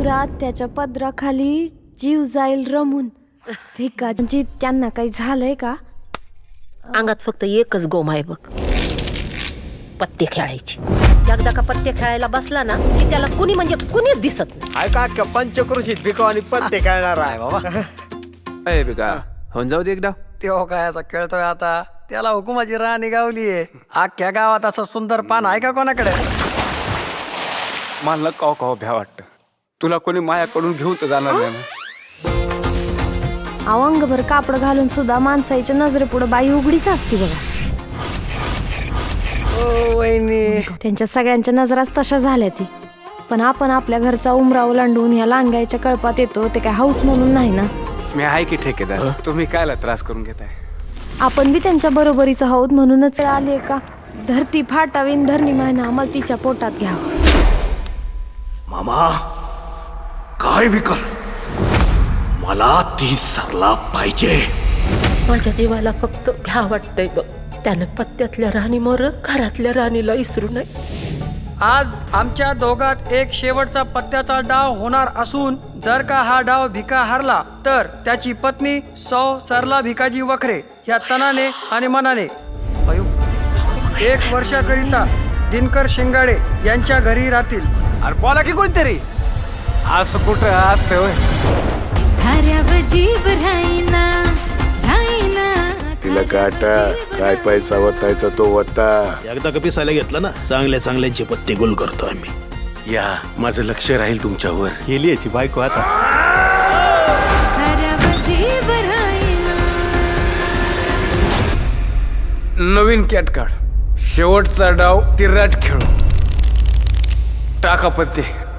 मथुरा त्याच्या पदराखाली जीव जाईल रमून. भिकाजी त्यांना काही झालंय का? अंगात फक्त एकच गोम आहे बघ. पत्ते खेळायची. एकदा का पत्ते खेळायला बसला ना की त्याला कुणी म्हणजे कुणीच दिसत नाही. हाय का अख्ख्या पंचक्रोशीत भिको आणि पत्ते खेळणार आहे बाबा? ए बिका होऊन जाऊ दे एकदा. तो काय असा खेळतोय आता? त्याला हुकुमाची राणी गावलीये अख्ख्या गावात असं सुंदर पान आहे का कोणाकडे? मला काव काव भ्या वाटतं. तुला कोणी मायाकडून घेऊन तर जाणार नाही ना. अवंगभर कापड घालून सुद्धा माणसाच्या नजरेपुढे बाई उघडीच असती बघा. त्यांच्या सगळ्यांच्या नजराच तशा झाल्या ती. पण आपण आपल्या घरचा उमरा ओलांडून ह्या लांडगायच्या कळपात येतो ते काय हाऊस म्हणून नाही ना. मी आहे की ठेकेदार? तुम्ही कायला त्रास करून घेताय? आपण बी त्यांच्या बरोबरीचं आहोत म्हणूनच आले का? धरती फाटावीन धरणी महिना आम्हाला तिच्या पोटात घ्यावं. मामा काय विकल मला ती सरला पाहिजे. माझ्या जीवाला फक्त भ्या वाटतंय बघ. त्यानं पत्त्यातल्या राणी मोर घरातल्या राणीला इसरू नये. आज आमच्या दोघात एक शेवटचा पत्त्याचा डाव होणार असून जर का हा डाव भिका हरला तर त्याची पत्नी सौ सरला भिकाजी वखरे या तनाने आणि मनाने. अयो, एक वर्षाकरिता दिनकर शिंगाडे यांच्या घरी राहतील. अरे बोला की कोणतरी? असं कुठं असतं होय? जीव राहीना राहीना तिला काटा काय पैसा वतायचा तो वता. एकदा का पिसायला घेतलं ना चांगल्या चांगल्यांचे पत्ते गोल करतो आम्ही. या माझं लक्ष राहील तुमच्यावर गेली याची बायको आता. जीव नवीन कॅट कार्ड शेवटचा डाव तिराट खेळू टाका पत्ते.